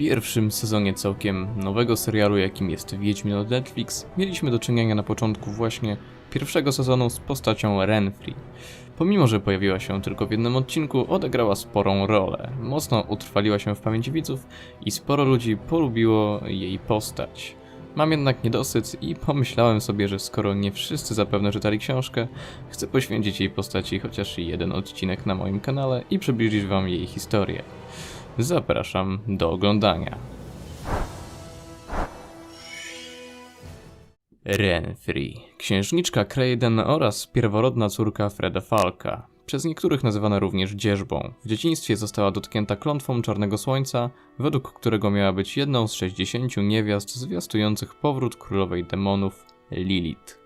pierwszym sezonie całkiem nowego serialu, jakim jest Wiedźmin od Netflix, mieliśmy do czynienia na początku właśnie pierwszego sezonu z postacią Renfri. Pomimo, że pojawiła się tylko w jednym odcinku, odegrała sporą rolę. Mocno utrwaliła się w pamięci widzów i sporo ludzi polubiło jej postać. Mam jednak niedosyt i pomyślałem sobie, że skoro nie wszyscy zapewne czytali książkę, chcę poświęcić jej postaci chociaż jeden odcinek na moim kanale i przybliżyć wam jej historię. Zapraszam do oglądania. Renfri, księżniczka Crayden oraz pierworodna córka Freda Falka, przez niektórych nazywana również dzierżbą. W dzieciństwie została dotknięta klątwą Czarnego Słońca, według którego miała być jedną z 60 niewiast zwiastujących powrót królowej demonów Lilith.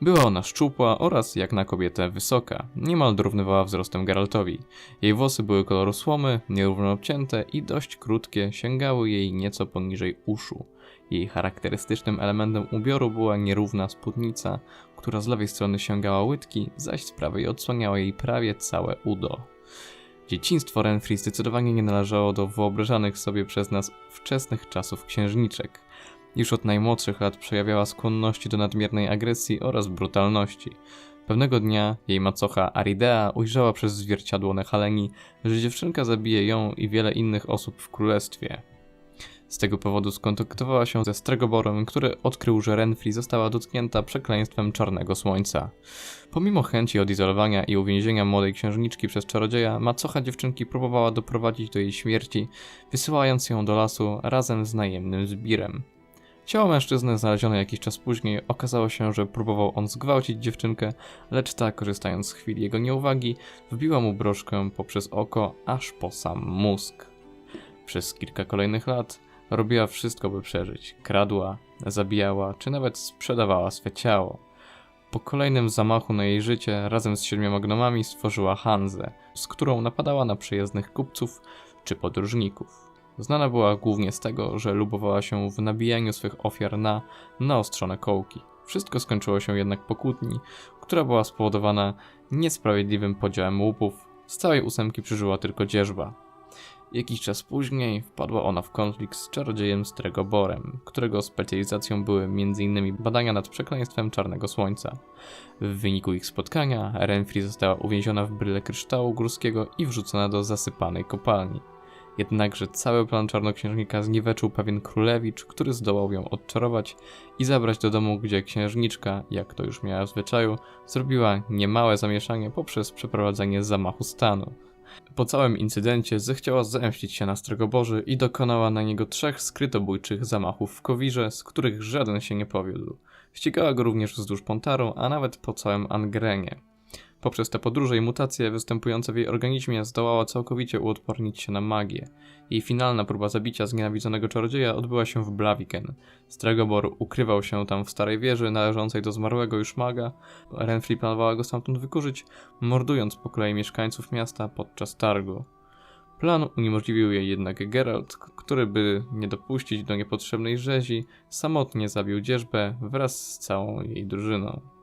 Była ona szczupła oraz jak na kobietę wysoka, niemal dorównywała wzrostem Geraltowi. Jej włosy były koloru słomy, nierówno obcięte i dość krótkie, sięgały jej nieco poniżej uszu. Jej charakterystycznym elementem ubioru była nierówna spódnica, która z lewej strony sięgała łydki, zaś z prawej odsłaniała jej prawie całe udo. Dzieciństwo Renfri zdecydowanie nie należało do wyobrażanych sobie przez nas wczesnych czasów księżniczek. Już od najmłodszych lat przejawiała skłonności do nadmiernej agresji oraz brutalności. Pewnego dnia jej macocha Aridea ujrzała przez zwierciadło Nehaleni, że dziewczynka zabije ją i wiele innych osób w królestwie. Z tego powodu skontaktowała się ze Stregoborem, który odkrył, że Renfri została dotknięta przekleństwem Czarnego Słońca. Pomimo chęci odizolowania i uwięzienia młodej księżniczki przez czarodzieja, macocha dziewczynki próbowała doprowadzić do jej śmierci, wysyłając ją do lasu razem z najemnym zbirem. Ciało mężczyzny znalezione jakiś czas później okazało się, że próbował on zgwałcić dziewczynkę, lecz ta, korzystając z chwili jego nieuwagi, wbiła mu broszkę poprzez oko aż po sam mózg. Przez kilka kolejnych lat robiła wszystko, by przeżyć. Kradła, zabijała, czy nawet sprzedawała swe ciało. Po kolejnym zamachu na jej życie, razem z siedmioma gnomami stworzyła Hanzę, z którą napadała na przyjezdnych kupców czy podróżników. Znana była głównie z tego, że lubowała się w nabijaniu swych ofiar na naostrzone kołki. Wszystko skończyło się jednak po kłótni, która była spowodowana niesprawiedliwym podziałem łupów. Z całej ósemki przeżyła tylko dzierżba. Jakiś czas później wpadła ona w konflikt z czarodziejem Stregoborem, którego specjalizacją były m.in. badania nad przekleństwem Czarnego Słońca. W wyniku ich spotkania Renfri została uwięziona w bryle kryształu górskiego i wrzucona do zasypanej kopalni. Jednakże cały plan czarnoksiężnika zniweczył pewien królewicz, który zdołał ją odczarować i zabrać do domu, gdzie księżniczka, jak to już miała w zwyczaju, zrobiła niemałe zamieszanie poprzez przeprowadzenie zamachu stanu. Po całym incydencie zechciała zemścić się na Stregoborzy i dokonała na niego trzech skrytobójczych zamachów w Kowirze, z których żaden się nie powiódł. Ścigała go również wzdłuż Pontaru, a nawet po całym Angrenie. Poprzez te podróże i mutacje występujące w jej organizmie zdołała całkowicie uodpornić się na magię. Jej finalna próba zabicia znienawidzonego czarodzieja odbyła się w Blaviken. Stregobor ukrywał się tam w starej wieży należącej do zmarłego już maga. Renfri planowała go stamtąd wykurzyć, mordując po kolei mieszkańców miasta podczas targu. Plan uniemożliwił jej jednak Geralt, który by nie dopuścić do niepotrzebnej rzezi, samotnie zabił dzierżbę wraz z całą jej drużyną.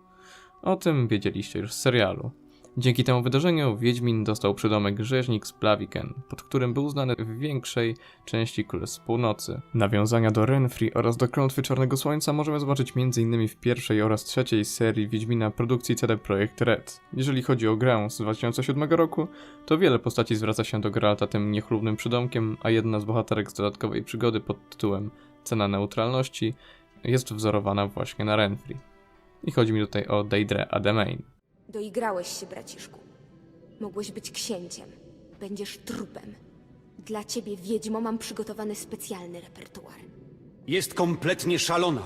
O tym wiedzieliście już z serialu. Dzięki temu wydarzeniu Wiedźmin dostał przydomek Rzeźnik z Blaviken, pod którym był znany w większej części Królestw Północy. Nawiązania do Renfri oraz do Klątwy Czarnego Słońca możemy zobaczyć m.in. w pierwszej oraz trzeciej serii Wiedźmina produkcji CD Projekt Red. Jeżeli chodzi o grę z 2007 roku, to wiele postaci zwraca się do Geralta tym niechlubnym przydomkiem, a jedna z bohaterek z dodatkowej przygody pod tytułem Cena Neutralności jest wzorowana właśnie na Renfri. I chodzi mi tutaj o Deidre Ademain. Doigrałeś się, braciszku. Mogłeś być księciem. Będziesz trupem. Dla ciebie, wiedźmo, mam przygotowany specjalny repertuar. Jest kompletnie szalona.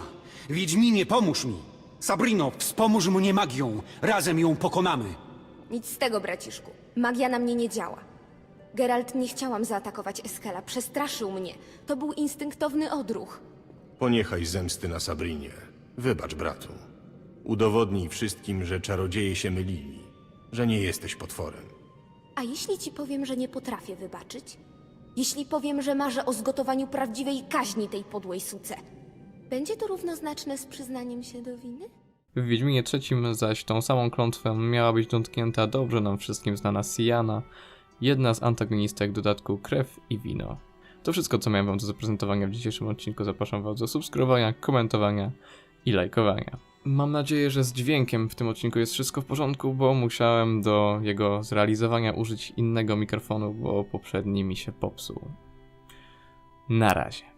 Wiedźminie, pomóż mi. Sabrino, wspomóż mnie magią. Razem ją pokonamy. Nic z tego, braciszku. Magia na mnie nie działa. Geralt, nie chciałam zaatakować Eskela. Przestraszył mnie. To był instynktowny odruch. Poniechaj zemsty na Sabrinie. Wybacz bratu. Udowodnij wszystkim, że czarodzieje się mylili, że nie jesteś potworem. A jeśli ci powiem, że nie potrafię wybaczyć? Jeśli powiem, że marzę o zgotowaniu prawdziwej kaźni tej podłej suce? Będzie to równoznaczne z przyznaniem się do winy? W Wiedźminie trzecim zaś tą samą klątwę miała być dotknięta dobrze nam wszystkim znana Siana, jedna z antagonistek dodatku Krew i Wino. To wszystko, co miałem wam do zaprezentowania w dzisiejszym odcinku. Zapraszam was do subskrybowania, komentowania i lajkowania. Mam nadzieję, że z dźwiękiem w tym odcinku jest wszystko w porządku, bo musiałem do jego zrealizowania użyć innego mikrofonu, bo poprzedni mi się popsuł. Na razie.